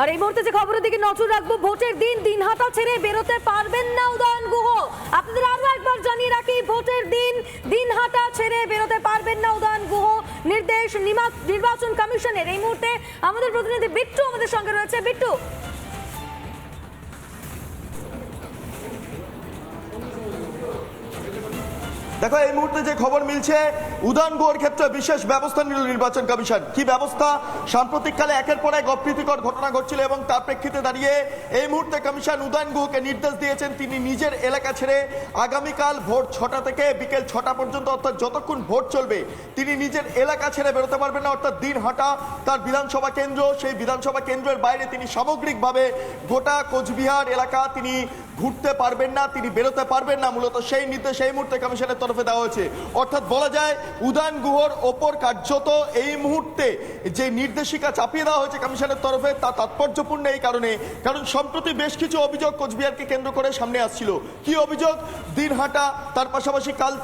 আর এই মুহূর্তে যে খবরের দিকে নজর রাখব, ভোটের দিন দিনহাটা ছেড়ে বেরোতে পারবেন না উদয়ন গুহ। আপনাদের আরও একবার জানিয়ে রাখি, ভোটের দিন দিনহাটা ছেড়ে বেরোতে পারবেন না উদয়ন গুহ। নির্দেশ নির্বাচন কমিশনের এই মুহূর্তে আমাদের প্রতিনিধি বিট্টু আমাদের সঙ্গে রয়েছে। বিট্টু। দেখো, এই মুহূর্তে যে খবর মিলছে উদয়ন গুহর ক্ষেত্রে বিশেষ ব্যবস্থা নিল নির্বাচন কমিশন। কি ব্যবস্থা? সাম্প্রতিককালে একের পর এক অপ্রীতিকর ঘটনা ঘটছিল এবং তার প্রেক্ষিতে দাঁড়িয়ে এই মুহূর্তে কমিশন উদয়ন গুহকে নির্দেশ দিয়েছেন তিনি নিজের এলাকা ছেড়ে আগামীকাল ভোর ছটা থেকে বিকেল ছটা পর্যন্ত, অর্থাৎ যতক্ষণ ভোট চলবে, তিনি নিজের এলাকা ছেড়ে বেরোতে পারবেন না, অর্থাৎ দিন হাঁটা তার বিধানসভা কেন্দ্র। সেই বিধানসভা কেন্দ্রের বাইরে তিনি সামগ্রিকভাবে গোটা কোচবিহার এলাকা তিনি ঘুরতে পারবেন না, তিনি বেরোতে পারবেন না। মূলত সেই নির্দেশ এই মুহূর্তে কমিশনের তরফে দেওয়া হয়েছে। অর্থাৎ বলা যায় উদয়ন গুহর ওপর কার্যত এই মুহূর্তে যে নির্দেশিকা চাপিয়ে দেওয়া হয়েছে কমিশনের তরফে, তা তাৎপর্যপূর্ণ এই কারণে, কারণ সম্প্রতি বেশ কিছু অভিযোগ কোচবিহারকে কেন্দ্র করে সামনে আসছিল। কি অভিযোগ? দিনহাটা, তার পাশাপাশি কাল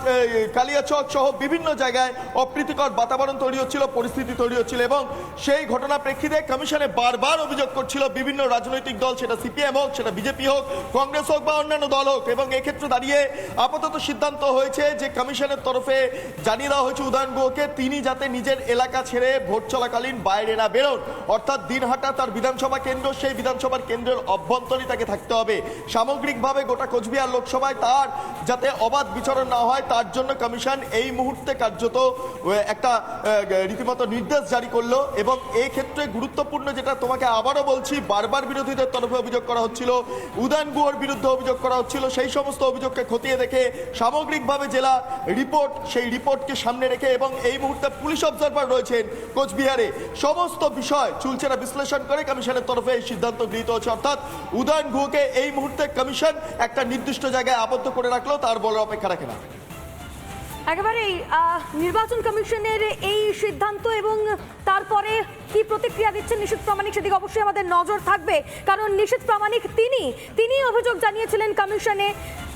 কালিয়াচক সহ বিভিন্ন জায়গায় অপ্রীতিকর বাতাবরণ তৈরি হচ্ছিল, পরিস্থিতি তৈরি হচ্ছিল এবং সেই ঘটনা প্রেক্ষিতে কমিশনে বারবার অভিযোগ করছিল, বিভিন্ন রাজনৈতিক দল, সেটা সিপিএম হোক, সেটা বিজেপি হোক, কংগ্রেস হোক বা অন্যান্য দল হোক এবং এক্ষেত্রে দাঁড়িয়ে আপাতত সিদ্ধান্ত হয়েছে যে কমিশনের তরফে জানিয়ে দেওয়া হয়েছে উদয়ন গুহকে। তিনি যাতে নিজের এলাকা ছেড়ে ভোট চলাকালীন বাইরে না বেরোন। অর্থাৎ দিনহাটা তার বিধানসভা কেন্দ্র, সেই বিধানসভার কেন্দ্রের অভ্যন্তরই তাকে থাকতে হবে। সামগ্রিকভাবে গোটা কোচবিহার লোকসভায় তার যাতে অবাধ বিচরণ না হয়, তার জন্য কমিশন এই মুহূর্তে কার্যত একটা রীতিমতো নির্দেশ জারি করল এবং এই ক্ষেত্রে গুরুত্বপূর্ণ যেটা তোমাকে আবারও বলছি, বারবার বিরোধীদের তরফে অভিযোগ করা হচ্ছিল, উদয়ন গুহর বিরুদ্ধে অভিযোগ করা হচ্ছিল, সেই সমস্ত অভিযোগকে খতিয়ে দেখে সামগ্রিকভাবে জেলা রিপোর্ট, সেই রিপোর্টকে সামনে রেখে এবং এই মুহূর্তে পুলিশ অবজারভার রয়েছেন কোচবিহারে। সমস্ত বিষয় চুলচেরা বিশ্লেষণ করে কমিশনের তরফে এই সিদ্ধান্ত গৃহীত হচ্ছে। অর্থাৎ উদয়ন গুহকে এই মুহূর্তে কমিশন একটা নির্দিষ্ট জায়গায় আবদ্ধ করে রাখল, তার বলার অপেক্ষা রাখে না। একেবারেই নির্বাচন কমিশনের এই সিদ্ধান্ত এবং তারপরে কি প্রতিক্রিয়া দিচ্ছেন নিশীত প্রামাণিক সেদিকে অবশ্যই আমাদের নজর থাকবে। কারণ নিশীত প্রামাণিক তিনি তিনি অভিযোগ জানিয়েছিলেন কমিশনে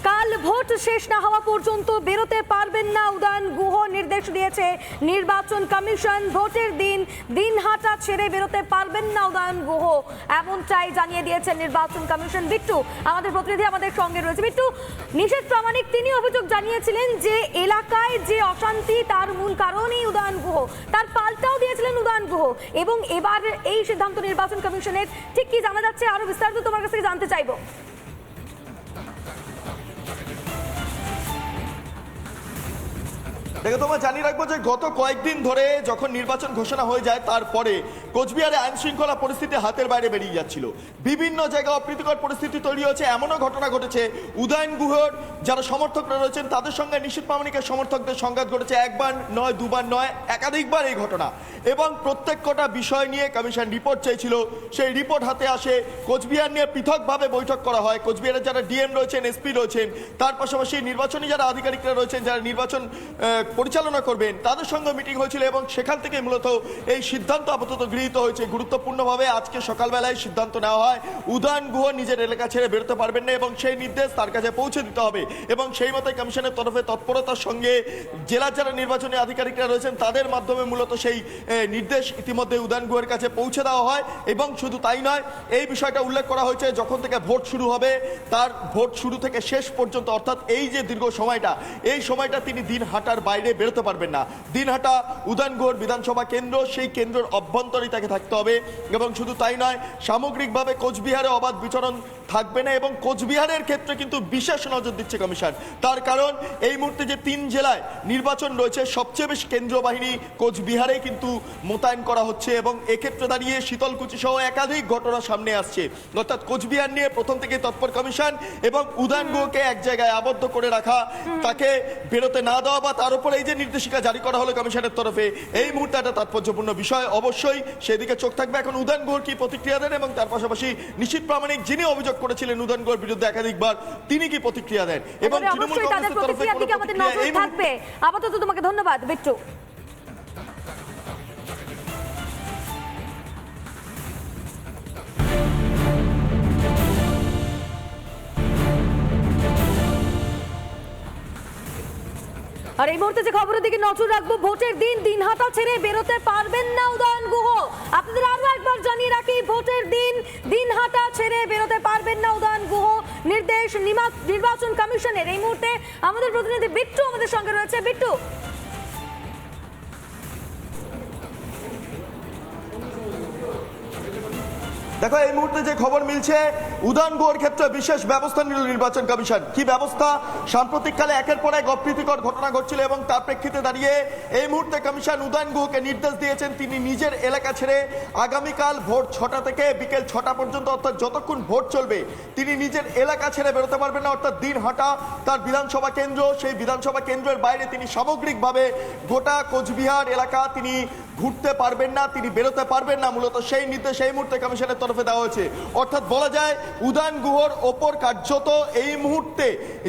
কাল ভোট শেষ না হওয়া পর্যন্ত বেরোতে পারবেন না, উদয়ন গুহ নির্দেশ দিয়েছে। নির্বাচন কমিশন ভোটের দিন দিনহাটা ছেড়ে বেরোতে পারবেন না, উদয়ন গুহ। এমনটাই জানিয়ে দিয়েছেন নির্বাচন কমিশন বিট্টু। আমাদের প্রতিনিধি আমাদের সঙ্গে রয়েছে। বিট্টু, নিষেধ প্রামাণিক তিনি অভিযোগ জানিয়েছিলেন যে এলাকায় যে অশান্তি, তার মূল কারণই উদয়ন গুহ। তার পাল্টাও দিয়েছিলেন উদয়ন গুহ। এবং এবার এই সিদ্ধান্ত নির্বাচন কমিশনের ঠিক কি জানা যাচ্ছে? আরও বিস্তারিত তোমার কাছ থেকে জানতে চাইব। দেখে তোমার জানিয়ে রাখব যে গত কয়েকদিন ধরে যখন নির্বাচন ঘোষণা হয়ে যায় তারপরে কোচবিহারে আইন শৃঙ্খলা পরিস্থিতি হাতের বাইরে বেরিয়ে যাচ্ছিল। বিভিন্ন জায়গায় অপ্রীতিকর পরিস্থিতি তৈরি হয়েছে, এমনও ঘটনা ঘটেছে। উদয়ন গুহর যারা সমর্থকরা রয়েছেন, তাদের সঙ্গে নিশ্চিত প্রামাণিকের সমর্থকদের সংঘাত ঘটেছে, একবার নয়, দুবার নয়, একাধিকবার এই ঘটনা। এবং প্রত্যেক কটা বিষয় নিয়ে কমিশন রিপোর্ট চাইছিল সেই রিপোর্ট হাতে আসে, কোচবিহার নিয়ে পৃথকভাবে বৈঠক করা হয়। কোচবিহারের যারা ডিএম রয়েছেন, এসপি রয়েছেন, তার পাশাপাশি নির্বাচনী যারা আধিকারিকরা রয়েছেন, যারা নির্বাচন পরিচালনা করবেন, তাদের সঙ্গে মিটিং হয়েছিল এবং সেখান থেকে মূলত এই সিদ্ধান্ত আপাতত গৃহীত হয়েছে। গুরুত্বপূর্ণভাবে আজকে সকালবেলায় সিদ্ধান্ত নেওয়া হয়, উদয়ন গুহ নিজের এলাকা ছেড়ে বেরোতে পারবেন না এবং সেই নির্দেশ তার কাছে পৌঁছে দিতে হবে এবং সেই মতো কমিশনের তরফে তৎপরতার সঙ্গে জেলার যারা নির্বাচনী আধিকারিকরা রয়েছেন, তাদের মাধ্যমে মূলত সেই নির্দেশ ইতিমধ্যে উদয়ন গুহের কাছে পৌঁছে দেওয়া হয় এবং শুধু তাই নয়, এই বিষয়টা উল্লেখ করা হয়েছে, যখন থেকে ভোট শুরু হবে, তার ভোট শুরু থেকে শেষ পর্যন্ত, অর্থাৎ এই যে দীর্ঘ সময়টা, এই সময়টা তিনি দিন হাঁটার বাইরে বেরোতে পারবেন না। দিনহাটা উদয়ন গুহর বিধানসভা কেন্দ্র, সেই কেন্দ্রের অভ্যন্তরেই তাকে থাকতে হবে। এবং শুধু তাই নয় সামগ্রিকভাবে কোচবিহারে অবাধ বিচরণ থাকবে না এবং কোচবিহারের ক্ষেত্রে কিন্তু বিশেষ নজর দিচ্ছে কমিশন। তার কারণ, এই মুহূর্তে যে তিন জেলায় নির্বাচন রয়েছে, সবচেয়ে বেশি কেন্দ্রীয় বাহিনী কোচবিহারে কিন্তু মোতায়েন করা হচ্ছে এবং এক্ষেত্রে দাঁড়িয়ে শীতলকুচি সহ একাধিক ঘটনা সামনে আসছে। অর্থাৎ কোচবিহার নিয়ে প্রথম থেকে তৎপর কমিশন এবং উদয়ন গুহকে এক জায়গায় আবদ্ধ করে রাখা, তাকে বেরোতে না দেওয়া বা তার উপরে এই যে নির্দেশিকা জারি করা হলো কমিশনের তরফে, এই মুহূর্তে একটা তাৎপর্যপূর্ণ বিষয়। অবশ্যই সেদিকে চোখ থাকবে। এখন গুহর কি প্রতিক্রিয়া দেন এবং তার পাশাপাশি নিশ্চিত প্রামাণিক যিনি অভিযোগ করেছিলেন নুদন গোয়ের বিরুদ্ধে একাধিকবার। তিনি কি প্রতিক্রিয়া দেন? এবং তৃণমূল কংগ্রেসের তরফে কোনো প্রতিক্রিয়া এই মুহূর্তে থাকবে? আপাতত তোমাকে ধন্যবাদ বিট্টু। আর এই মুহূর্তে যে খবরের দিকে নজর রাখব, ভোটের দিন দিনহাটা ছেড়ে বেরোতে পারবেন না উদয়ন গুহ। আপনাদের আরও একবার জানিয়ে রাখি, ভোটের দিন দিনহাটা ছেড়ে বেরোতে পারবেন না উদয়ন গুহ। নির্দেশ নির্বাচন কমিশনের এই মুহূর্তে আমাদের প্রতিনিধি বিট্টু আমাদের সঙ্গে রয়েছে। বিট্টু। দেখো, এই মুহূর্তে যে খবর মিলছে উদান গোর ক্ষেত্রে বিশেষ ব্যবস্থা নিল নির্বাচন কমিশন। কি ব্যবস্থা? সাম্প্রতিককালে একের পর এক অপ্রীতিকর ঘটনা ঘটছিল এবং তার প্রেক্ষিতে দাঁড়িয়ে এই মুহূর্তে কমিশন উদান গুহকে নির্দেশ দিয়েছেন তিনি নিজের এলাকা ছেড়ে আগামীকাল ভোর ছটা থেকে বিকেল ছটা পর্যন্ত, অর্থাৎ যতক্ষণ ভোট চলবে, তিনি নিজের এলাকা ছেড়ে বেরোতে পারবেন না, অর্থাৎ দিন হাঁটা তার বিধানসভা কেন্দ্র। সেই বিধানসভা কেন্দ্রের বাইরে তিনি সামগ্রিকভাবে গোটা কোচবিহার এলাকা তিনি ঘুরতে পারবেন না, তিনি বেরোতে পারবেন না। মূলত সেই নির্দেশ এই মুহূর্তে কমিশনের তরফে দেওয়া হয়েছে। অর্থাৎ বলা যায় উদান গুহর ওপর কার্যত এই মুহূর্তে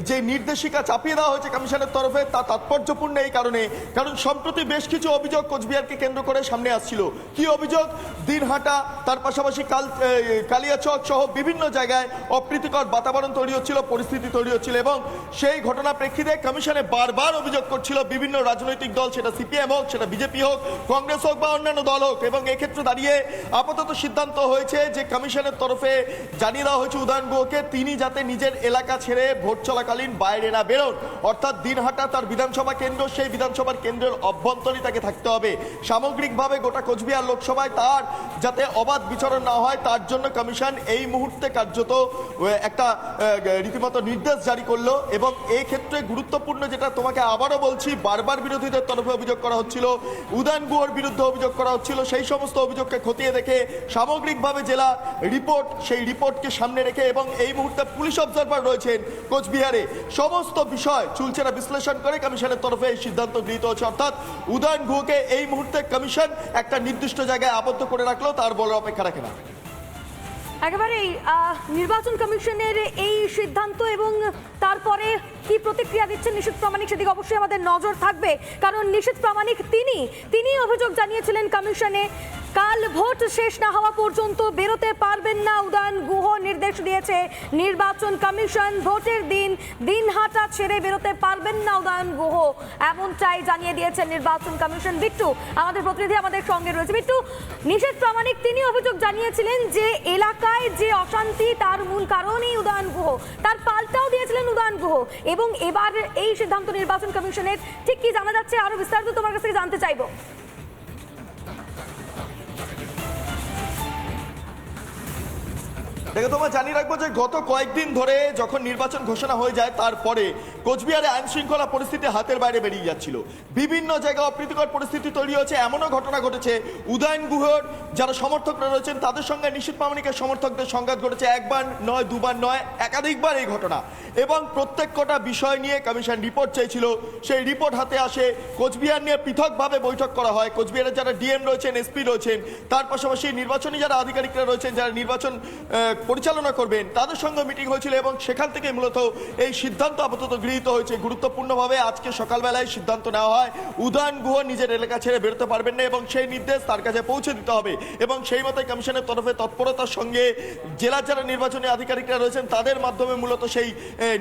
যে নির্দেশিকা চাপিয়ে দেওয়া হয়েছে কমিশনের তরফে, তা তাৎপর্যপূর্ণ এই কারণে। কারণ সম্প্রতি বেশ কিছু অভিযোগ কোচবিহারকে কেন্দ্র করে সামনে আসছিল। কি অভিযোগ? দিনহাটা, তার পাশাপাশি কাল কালিয়াচক সহ বিভিন্ন জায়গায় অপ্রীতিকর বাতাবরণ তৈরি হচ্ছিল, পরিস্থিতি তৈরি হচ্ছিল এবং সেই ঘটনা প্রেক্ষিতে কমিশনে বারবার অভিযোগ করছিল, বিভিন্ন রাজনৈতিক দল, সেটা সিপিএম হোক, সেটা বিজেপি হোক, কংগ্রেস হোক বা অন্যান্য দল হোক এবং এক্ষেত্রে দাঁড়িয়ে আপাতত সিদ্ধান্ত হয়েছে যে কমিশনের তরফে জানিয়ে দেওয়া হয়েছে উদয়ন গুহকে। তিনি যাতে নিজের এলাকা ছেড়ে ভোট চলাকালীন বাইরে না বেরোন। অর্থাৎ দিনহাটা তার বিধানসভা কেন্দ্র, সেই বিধানসভার কেন্দ্রের অভ্যন্তরই তাকে থাকতে হবে। সামগ্রিকভাবে গোটা কোচবিহার লোকসভায় তার যাতে অবাধ বিচরণ না হয়, তার জন্য কমিশন এই মুহূর্তে কার্যত একটা রীতিমতো নির্দেশ জারি করল এবং এই ক্ষেত্রে গুরুত্বপূর্ণ যেটা তোমাকে আবারও বলছি, বারবার বিরোধীদের তরফে অভিযোগ করা হচ্ছিল, উদয়ন গুহর বিরুদ্ধে অভিযোগ করা হচ্ছিল, সেই সমস্ত অভিযোগকে খতিয়ে দেখে সামগ্রিকভাবে জেলা রিপোর্ট, সেই রিপোর্টকে সামনে রেখে এবং এই মুহূর্তে পুলিশ অবজারভার রয়েছেন কোচবিহারে। সমস্ত বিষয় চুলচেরা বিশ্লেষণ করে কমিশনের তরফে এই সিদ্ধান্ত গৃহীত হচ্ছে। অর্থাৎ উদয়ন গুহকে এই মুহূর্তে কমিশন একটা নির্দিষ্ট জায়গায় আবদ্ধ করে রাখল তার বলার অপেক্ষা রাখে না। একেবারেই আহ, নির্বাচন কমিশনের এই সিদ্ধান্ত এবং তারপরে কি প্রতিক্রিয়া দিচ্ছেন নিশীত প্রামাণিক সেদিকে অবশ্যই আমাদের নজর থাকবে। কারণ নিশীত প্রামাণিক তিনি তিনি অভিযোগ জানিয়েছিলেন কমিশনে, কাল ভোট শেষ না হওয়া পর্যন্ত বেরোতে পারবেন না, উদয়ন গুহ নির্দেশ দিয়েছে। নির্বাচন কমিশন ভোটের দিন দিনহাটা ছেড়ে বেরোতে পারবেন না, উদয়ন গুহ। এমনটাই জানিয়ে দিয়েছেন নির্বাচন কমিশন। বিট্টু, আমাদের প্রতিনিধি আমাদের সঙ্গে রয়েছে। বিট্টু, নিষেধ প্রামাণিক তিনি অভিযোগ জানিয়েছিলেন যে, এলাকায় যে অশান্তি, তার মূল কারণই উদয়ন গুহ। তার পাল্টাও দিয়েছিলেন উদয়ন গ্রহ এবং এবার এই সিদ্ধান্ত নির্বাচন কমিশনের ঠিক কি জানা যাচ্ছে? আরও বিস্তারিত তোমার কাছ থেকে জানতে চাইব। দেখে তোমার জানিয়ে রাখব যে গত কয়েকদিন ধরে যখন নির্বাচন ঘোষণা হয়ে যায়, তারপরে কোচবিহারে আইন শৃঙ্খলা পরিস্থিতি হাতের বাইরে বেরিয়ে যাচ্ছিল। বিভিন্ন জায়গায় অপ্রীতিকর পরিস্থিতি তৈরি হয়েছে, এমনও ঘটনা ঘটেছে। উদয়ন গুহর যারা সমর্থকরা রয়েছেন, তাদের সঙ্গে নিশ্চিত প্রামাণিকের সমর্থকদের সংঘাত ঘটেছে, একবার নয়, দুবার নয়, একাধিকবার এই ঘটনা। এবং প্রত্যেক কটা বিষয় নিয়ে কমিশন রিপোর্ট চাইছিল সেই রিপোর্ট হাতে আসে, কোচবিহার নিয়ে পৃথকভাবে বৈঠক করা হয়। কোচবিহারের যারা ডিএম রয়েছেন, এসপি রয়েছেন, তার পাশাপাশি নির্বাচনী যারা আধিকারিকরা রয়েছেন, যারা নির্বাচন পরিচালনা করবেন। তাদের সঙ্গে মিটিং হয়েছিল এবং সেখান থেকে মূলত এই সিদ্ধান্ত আপাতত গৃহীত হয়েছে। গুরুত্বপূর্ণভাবে আজকে সকালবেলায় সিদ্ধান্ত নেওয়া হয়, উদয়ন গুহ নিজের এলাকা ছেড়ে বেরোতে পারবেন না এবং সেই নির্দেশ তার কাছে পৌঁছে দিতে হবে এবং সেই মতো কমিশনের তরফে তৎপরতার সঙ্গে জেলা যারা নির্বাচনী আধিকারিকরা রয়েছেন, তাদের মাধ্যমে মূলত সেই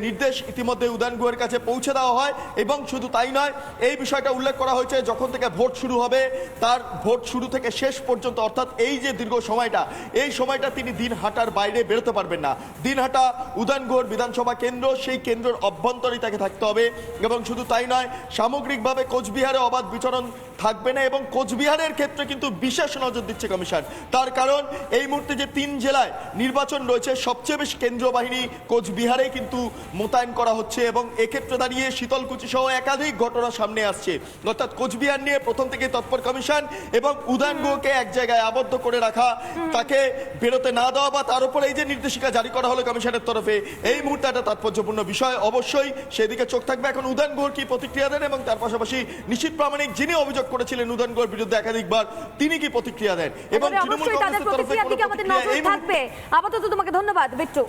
নির্দেশ ইতিমধ্যে উদয়ন গুহের কাছে পৌঁছে দেওয়া হয় এবং শুধু তাই নয়, এই বিষয়টা উল্লেখ করা হয়েছে যখন থেকে ভোট শুরু হবে, তার ভোট শুরু থেকে শেষ পর্যন্ত অর্থাৎ এই যে দীর্ঘ সময়টা, এই সময়টা তিনি দিন হাঁটার বাইরে বেরোতে পারবেন না। দিনহাটা উদানগড় বিধানসভা কেন্দ্র, সেই কেন্দ্রের অভ্যন্তরেই তাকে থাকতে হবে। এবং শুধু তাই নয়, সামগ্রিকভাবে কোচবিহারে অবাধ বিচরণ থাকবে না এবং কোচবিহারের ক্ষেত্রে কিন্তু বিশেষ নজর দিচ্ছে কমিশন। তার কারণ, এই মুহূর্তে যে তিন জেলায় নির্বাচন রয়েছে, সবচেয়ে বেশি কেন্দ্রীয় বাহিনী কোচবিহারে কিন্তু মোতায়েন করা হচ্ছে এবং এক্ষেত্রে দাঁড়িয়ে শীতলকুচি সহ একাধিক ঘটনা সামনে আসছে। অর্থাৎ কোচবিহার নিয়ে প্রথম থেকে তৎপর কমিশন এবং উদয়নগুকে এক জায়গায় আবদ্ধ করে রাখা, তাকে বেরোতে না দেওয়া বা তার উপরে এই যে নির্দেশিকা জারি করা হলো কমিশনের তরফে, এই মুহূর্তে একটা তাৎপর্যপূর্ণ বিষয়। অবশ্যই সেদিকে চোখ থাকবে। এখন উদয়ন গুহর কি প্রতিক্রিয়া দেন এবং তার পাশাপাশি নিশ্চিত প্রামাণিক যিনি অভিযোগ করেছিলেন উদয়ন গোয়ের বিরুদ্ধে একাধিকবার। তিনি কি প্রতিক্রিয়া দেন? এবং তৃণমূল কংগ্রেসের তরফে কোনো প্রতিক্রিয়া এই মুহূর্তে থাকবে? আপাতত তোমাকে ধন্যবাদ বিট্টু।